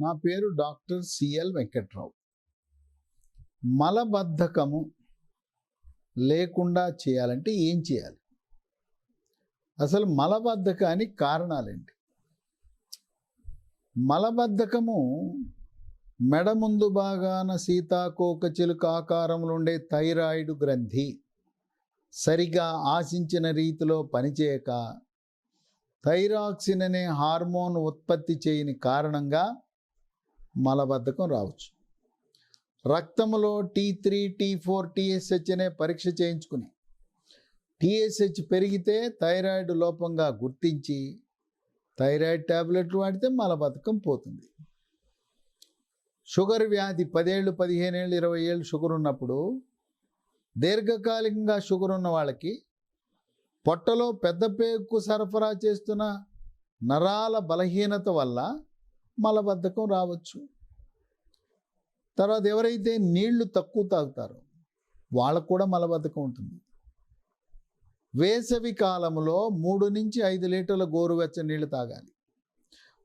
నా పేరు doctor CL Venkatrao. మలబద్ధకము లేకుండా చేయాలంటే ఏం చేయాలి? అసలు మలబద్ధకానికి కారణాలేంటి? మలబద్ధకము మెడ ముందు భాగాన సీతాకోక చిలుక ఆకారంలో ఉండే థైరాయిడ్ గ్రంథి సరిగా ఆశించిన రీతిలో పనిచేయక థైరాక్సిన్ అనే హార్మోన్ ఉత్పత్తి చేయని కారణంగా మలబద్ధకం రావచ్చు. రక్తంలో T three T four TSH అనే పరీక్ష చేయించుకుని టీఎస్హెచ్ పెరిగితే థైరాయిడ్ లోపంగా గుర్తించి థైరాయిడ్ ట్యాబ్లెట్లు వాడితే మలబద్ధకం పోతుంది. షుగర్ వ్యాధి పదేళ్ళు పదిహేనేళ్ళు ఇరవై ఏళ్ళు షుగర్ ఉన్నప్పుడు దీర్ఘకాలికంగా షుగర్ ఉన్న వాళ్ళకి పొట్టలో పెద్ద పేగుకు సరఫరా చేస్తున్న నరాల బలహీనత వల్ల మలబద్ధకం రావచ్చు. తర్వాత ఎవరైతే నీళ్ళు తక్కువ తాగుతారో వాళ్ళకు కూడా మలబద్ధకం ఉంటుంది. వేసవి కాలంలో మూడు నుంచి ఐదు లీటర్ల గోరువెచ్చని నీళ్ళు తాగాలి.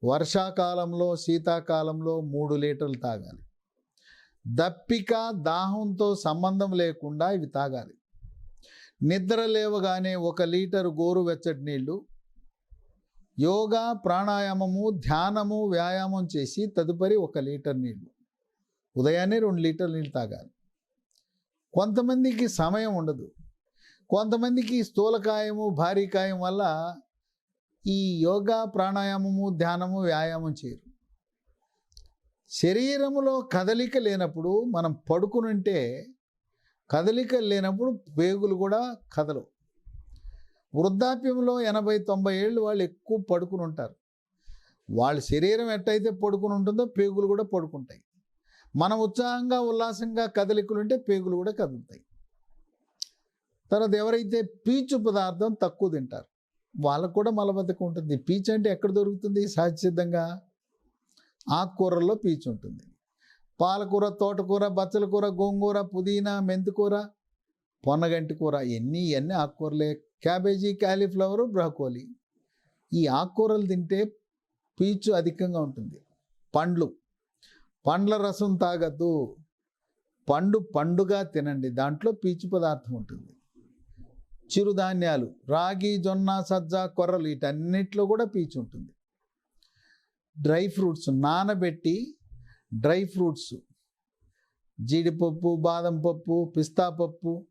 వర్షాకాలంలో శీతాకాలంలో మూడు లీటర్లు తాగాలి. దప్పిక దాహంతో సంబంధం లేకుండా ఇవి తాగాలి. నిద్ర లేవగానే ఒక లీటరు గోరువెచ్చటి నీళ్ళు యోగా ప్రాణాయామము ధ్యానము వ్యాయామం చేసి తదుపరి ఒక లీటర్ నీళ్ళు. ఉదయాన్నే రెండు లీటర్ నీళ్ళు తాగాలి. కొంతమందికి సమయం ఉండదు. కొంతమందికి స్థూలకాయము భారీకాయం వల్ల ఈ యోగా ప్రాణాయామము ధ్యానము వ్యాయామం చేయరు. శరీరములో కదలిక లేనప్పుడు మనం పడుకునుంటే కదలిక లేనప్పుడు పేగులు కూడా కదలవు. వృద్ధాప్యంలో ఎనభై తొంభై ఏళ్ళు వాళ్ళు ఎక్కువ పడుకుని ఉంటారు. వాళ్ళ శరీరం ఎట్టయితే పడుకుని ఉంటుందో పేగులు కూడా పడుకుంటాయి. మనం ఉత్సాహంగా ఉల్లాసంగా కదలికలు ఉంటే పేగులు కూడా కదులుతాయి. తర్వాత ఎవరైతే పీచు పదార్థం తక్కువ తింటారు వాళ్ళకు కూడా మలబద్ధకం ఉంటుంది. పీచు అంటే ఎక్కడ దొరుకుతుంది? సహజసిద్ధంగా ఆకుకూరల్లో పీచు ఉంటుంది. పాలకూర తోటకూర బచ్చల కూర గోంగూర పుదీనా మెంతికూర పొన్నగంటి కూర ఎన్ని ఇవన్నీ ఆకుకూరలే క్యాబేజీ క్యాలీఫ్లవర్ బ్రాకోలీ. ఈ ఆకుకూరలు తింటే పీచు అధికంగా ఉంటుంది. పండ్లు. పండ్ల రసం తాగద్దు. పండు పండుగా తినండి. దాంట్లో పీచు పదార్థం ఉంటుంది. చిరుధాన్యాలు రాగి జొన్న సజ్జ కొర్రలు వీటన్నిటిలో కూడా పీచు ఉంటుంది. డ్రై ఫ్రూట్స్ నానబెట్టి డ్రై ఫ్రూట్స్ జీడిపప్పు బాదం పప్పు పిస్తా పప్పు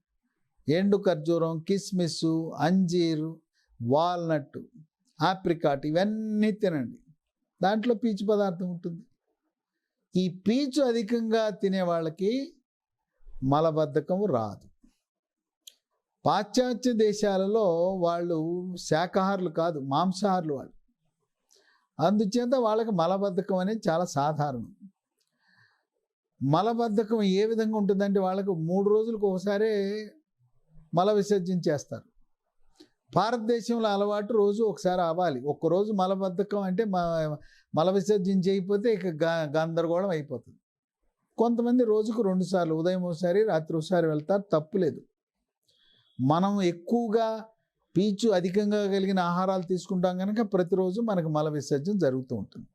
ఎండు ఖర్జూరం కిస్మిస్ అంజీరు వాల్నట్ ఆప్రికాట్ ఇవన్నీ తినండి. దాంట్లో పీచు పదార్థం ఉంటుంది. ఈ పీచు అధికంగా తినే వాళ్ళకి మలబద్ధకం రాదు. పాశ్చాత్య దేశాలలో వాళ్ళు శాకాహారులు కాదు మాంసాహారులు వాళ్ళు. అందుచేత వాళ్ళకి మలబద్ధకం అనేది చాలా సాధారణం. మలబద్ధకం ఏ విధంగా ఉంటుందంటే వాళ్ళకు మూడు రోజులకు ఒకసారి మల విసర్జన చేస్తారు భారతదేశంలో అలవాటు రోజు ఒకసారి అవ్వాలి. ఒక్కరోజు మలబద్ధకం అంటే మల విసర్జన చేయకపోతే ఇక గ- గందరగోళం అయిపోతుంది. కొంతమంది రోజుకు రెండుసార్లు ఉదయం ఒకసారి రాత్రి ఒకసారి వెళ్తారు. తప్పులేదు మనం ఎక్కువగా పీచు అధికంగా కలిగిన ఆహారాలు తీసుకుంటాం కనుక ప్రతిరోజు మనకు మల విసర్జన జరుగుతూ ఉంటుంది.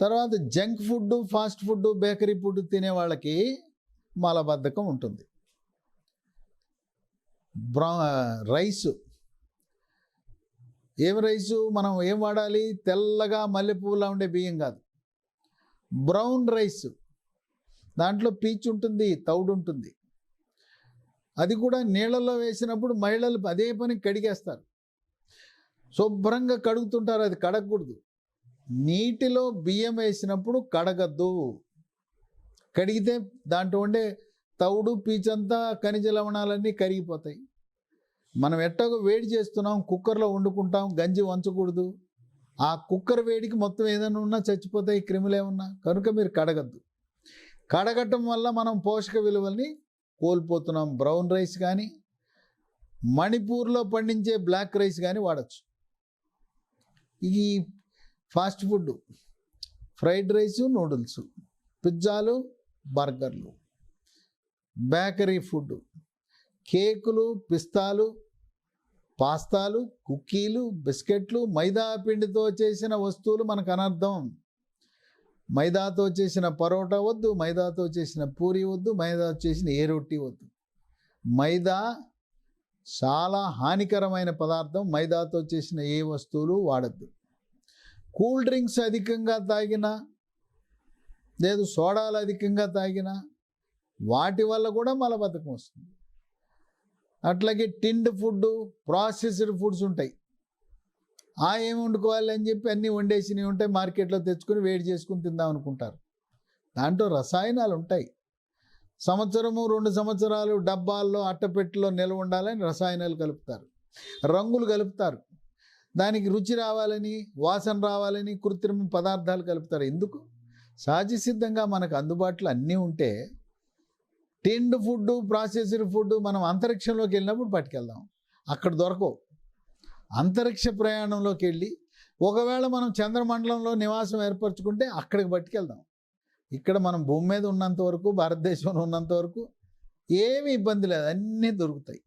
తర్వాత junk food fast food bakery food తినే వాళ్ళకి మలబద్ధకం ఉంటుంది. బ్రా రైస్. ఏం రైసు? మనం ఏం వాడాలి? తెల్లగా మల్లెపూలా ఉండే బియ్యం కాదు. Brown rice. దాంట్లో పీచు ఉంటుంది తౌడు ఉంటుంది. అది కూడా నీళ్ళలో వేసినప్పుడు మహిళలు అదే పని కడిగేస్తారు. శుభ్రంగా కడుగుతుంటారు అది కడగకూడదు. నీటిలో బియ్యం వేసినప్పుడు కడగద్దు. కడిగితే దాంట్లో ఉండే తౌడు పీచంతా ఖనిజ లవణాలన్నీ కరిగిపోతాయి. మనం ఎట్టగో వేడి చేస్తున్నాం కుక్కర్లో వండుకుంటాం గంజి వంచకూడదు. ఆ కుక్కర్ వేడికి మొత్తం ఏదైనా ఉన్నా చచ్చిపోతాయి క్రిములు ఏమన్నా. కనుక మీరు కడగద్దు. కడగటం వల్ల మనం పోషక విలువల్ని కోల్పోతున్నాం. బ్రౌన్ రైస్ కానీ మణిపూర్లో పండించే బ్లాక్ రైస్ కానీ వాడచ్చు. ఈ fast food fried rice noodles పిజ్జాలు బర్గర్లు. Bakery food. కేకులు పిస్తాలు పాస్తాలు కుక్కీలు బిస్కెట్లు మైదా పిండితో చేసిన వస్తువులు మనకు అనర్థం. మైదాతో చేసిన పరోటా వద్దు మైదాతో చేసిన పూరి వద్దు మైదాతో చేసిన ఏ రొట్టి వద్దు. మైదా చాలా హానికరమైన పదార్థం మైదాతో చేసిన ఏ వస్తువులు వాడద్దు. కూల్ డ్రింక్స్ అధికంగా తాగినా లేదు సోడాలు అధికంగా తాగినా వాటి వల్ల కూడా మలబద్ధకం వస్తుంది. అట్లాగే టిండ్ ఫుడ్ ప్రాసెస్డ్ ఫుడ్స్ ఉంటాయి. ఆ ఏమి వండుకోవాలి అని చెప్పి అన్నీ వండేసినవి ఉంటాయి మార్కెట్లో తెచ్చుకొని వేడి చేసుకుని తిందాం అనుకుంటారు. దాంట్లో రసాయనాలు ఉంటాయి. సంవత్సరము రెండు సంవత్సరాలు డబ్బాల్లో అట్టపెట్టెలో నిల్వ ఉండాలని రసాయనాలు కలుపుతారు. రంగులు కలుపుతారు. దానికి రుచి రావాలని వాసన రావాలని కృత్రిమ పదార్థాలు కలుపుతారు. ఎందుకు? సహజ సిద్ధంగా మనకు అందుబాటులో అన్నీ ఉంటే టిండ్ ఫుడ్ ప్రాసెస్డ్ ఫుడ్ మనం అంతరిక్షంలోకి వెళ్ళినప్పుడు పట్టుకెళ్దాం. అక్కడ దొరకవు. అంతరిక్ష ప్రయాణంలోకి వెళ్ళి ఒకవేళ మనం చంద్రమండలంలో నివాసం ఏర్పరచుకుంటే అక్కడికి పట్టుకెళ్దాం. ఇక్కడ మనం భూమి మీద ఉన్నంత వరకు భారతదేశంలో ఉన్నంత వరకు ఏమి ఇబ్బంది లేదు. అన్నీ దొరుకుతాయి.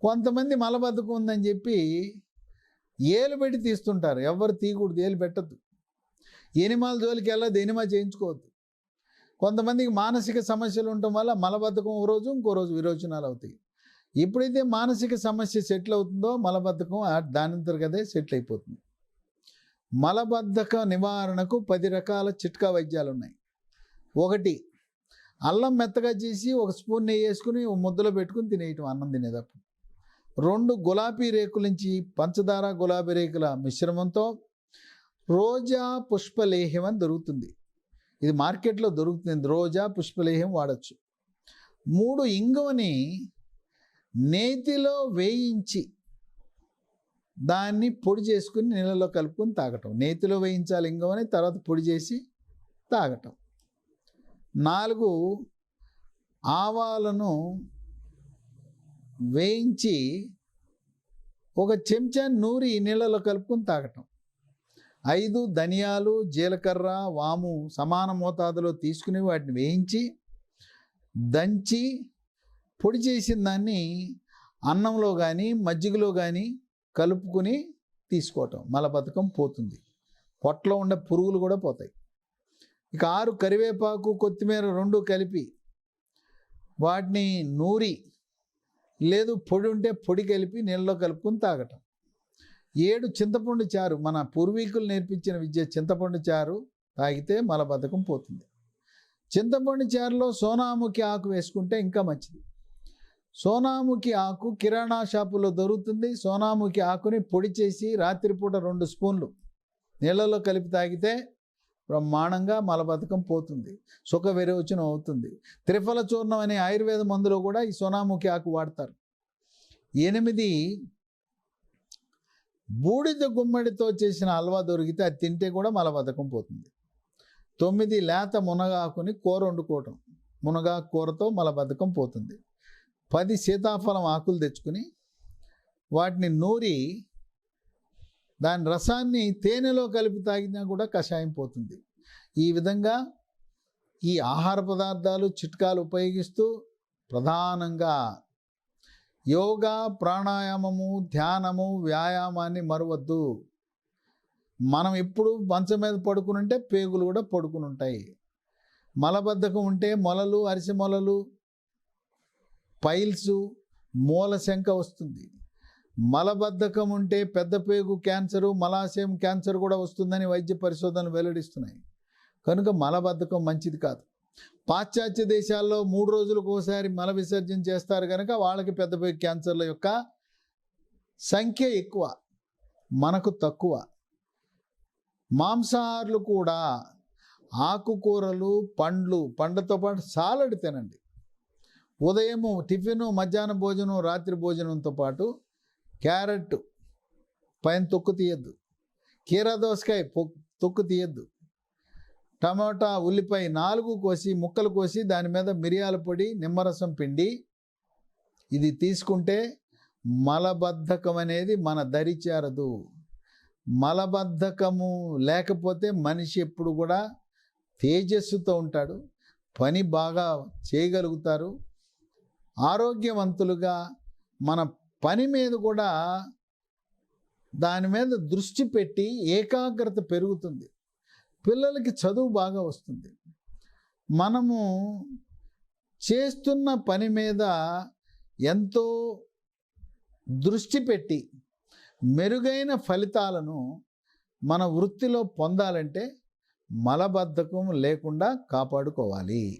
కొంతమంది మలబద్ధకం ఉందని చెప్పి ఏలు పెట్టి తీస్తుంటారు. ఎవరు తీయకూడదు. ఏలు పెట్టద్దు. ఎనిమాల జోలికి వెళ్ళదు ఎనిమా చేయించుకోవద్దు. కొంతమందికి మానసిక సమస్యలు ఉండటం వల్ల మలబద్ధకం ఒక రోజు ఇంకో రోజు విరోచనాలు అవుతాయి. ఎప్పుడైతే మానసిక సమస్య సెటిల్ అవుతుందో మలబద్ధకం దాని దానంతర్గతే సెటిల్ అయిపోతుంది. మలబద్ధక నివారణకు పది రకాల చిట్కా వైద్యాలు ఉన్నాయి. ఒకటి అల్లం మెత్తగా చేసి ఒక స్పూన్ నెయ్యి వేసుకుని ముద్దలో పెట్టుకుని తినేయటం అన్నం తినేటప్పుడు. రెండు గులాబీ రేకుల నుంచి పంచదార గులాబీ రేకుల మిశ్రమంతో రోజా పుష్పలేహ్యం అని దొరుకుతుంది. ఇది మార్కెట్లో దొరుకుతుంది. రోజా పుష్పలేహం వాడచ్చు. మూడు ఇంగువని నేతిలో వేయించి దాన్ని పొడి చేసుకుని నీళ్ళలో కలుపుకొని తాగటం. నేతిలో వేయించాలి ఇంగువని తర్వాత పొడి చేసి తాగటం. నాలుగు ఆవాలను వేయించి ఒక చెంచా నూరి నీళ్ళలో కలుపుకొని తాగటం. ఐదు ధనియాలు జీలకర్ర వాము సమాన మోతాదులో తీసుకుని వాటిని వేయించి దంచి పొడి చేసిన దాన్ని అన్నంలో కానీ మజ్జిగలో కానీ కలుపుకుని తీసుకోవటం. మలబద్ధకం పోతుంది. పొట్టలో ఉండే పురుగులు కూడా పోతాయి. ఇక ఆరు కరివేపాకు కొత్తిమీర రెండు కలిపి వాటిని నూరి లేదు పొడి ఉంటే పొడి కలిపి నీళ్ళలో కలుపుకొని తాగటం. ఏడు చింతపండు చారు మన పూర్వీకులు నేర్పించిన విద్య చింతపండు చారు తాగితే మలబద్ధకం పోతుంది. చింతపండు చారులో సోనాముఖి ఆకు వేసుకుంటే ఇంకా మంచిది. సోనాముఖి ఆకు కిరాణా షాపులో దొరుకుతుంది. సోనాముఖి ఆకుని పొడి చేసి రాత్రిపూట రెండు స్పూన్లు నీళ్ళలో కలిపి తాగితే బ్రహ్మాండంగా మలబద్ధకం పోతుంది. సుఖ విరోచనం అవుతుంది. త్రిఫల చూర్ణం అనే ఆయుర్వేద మందులో కూడా ఈ సోనాముఖి ఆకు వాడతారు. ఎనిమిది బూడిద గుమ్మడితో చేసిన హల్వా దొరికితే అది తింటే కూడా మలబద్ధకం పోతుంది. తొమ్మిది లేత మునగాకుని కూర వండుకోవటం. మునగాకు కూరతో మలబద్ధకం పోతుంది. పది సీతాఫలం ఆకులు తెచ్చుకుని వాటిని నూరి దాని రసాన్ని తేనెలో కలిపి తాగినా కూడా కషాయం పోతుంది. ఈ విధంగా ఈ ఆహార పదార్థాలు చిట్కాలు ఉపయోగిస్తూ ప్రధానంగా యోగా ప్రాణాయామము ధ్యానము వ్యాయామాన్ని మరవద్దు. మనం ఎప్పుడు మంచం మీద పడుకుని ఉంటే పేగులు కూడా పడుకుని ఉంటాయి మలబద్ధకం ఉంటే మొలలు అరిసె మొలలు పైల్స్ మూలశంక వస్తుంది. మలబద్ధకం ఉంటే పెద్ద పేగు క్యాన్సరు మలాశయం క్యాన్సర్ కూడా వస్తుందని వైద్య పరిశోధనలు వెల్లడిస్తున్నాయి. కనుక మలబద్ధకం మంచిది కాదు. పాశ్చాత్య దేశాల్లో మూడు రోజులకు ఒకసారి మల విసర్జన చేస్తారు కనుక వాళ్ళకి పెద్ద పెద్ద క్యాన్సర్ల యొక్క సంఖ్య ఎక్కువ మనకు తక్కువ. మాంసాహారులు కూడా ఆకుకూరలు పండ్లు పండ్లతో పాటు సాలడ్ తినండి. ఉదయము టిఫిను మధ్యాహ్న భోజనం రాత్రి భోజనంతో పాటు క్యారెట్ పైన తొక్కు తీయద్దు. కీరా దోసకాయ తొక్కు తీయద్దు. టమాటా ఉల్లిపాయ నాలుగు కోసి ముక్కలు కోసి దాని మీద మిరియాల పొడి నిమ్మరసం పిండి. ఇది తీసుకుంటే మలబద్ధకం అనేది మన దరి చేరదు. మలబద్ధకము లేకపోతే మనిషి ఎప్పుడు కూడా తేజస్సుతో ఉంటాడు. పని బాగా చేయగలుగుతారు. ఆరోగ్యవంతులుగా మన పని మీద కూడా దాని మీద దృష్టి పెట్టి ఏకాగ్రత పెరుగుతుంది. పిల్లలకి చదువు బాగా వస్తుంది. మనము చేస్తున్న పని మీద ఎంతో దృష్టి పెట్టి మెరుగైన ఫలితాలను మన వృత్తిలో పొందాలంటే మలబద్ధకం లేకుండా కాపాడుకోవాలి.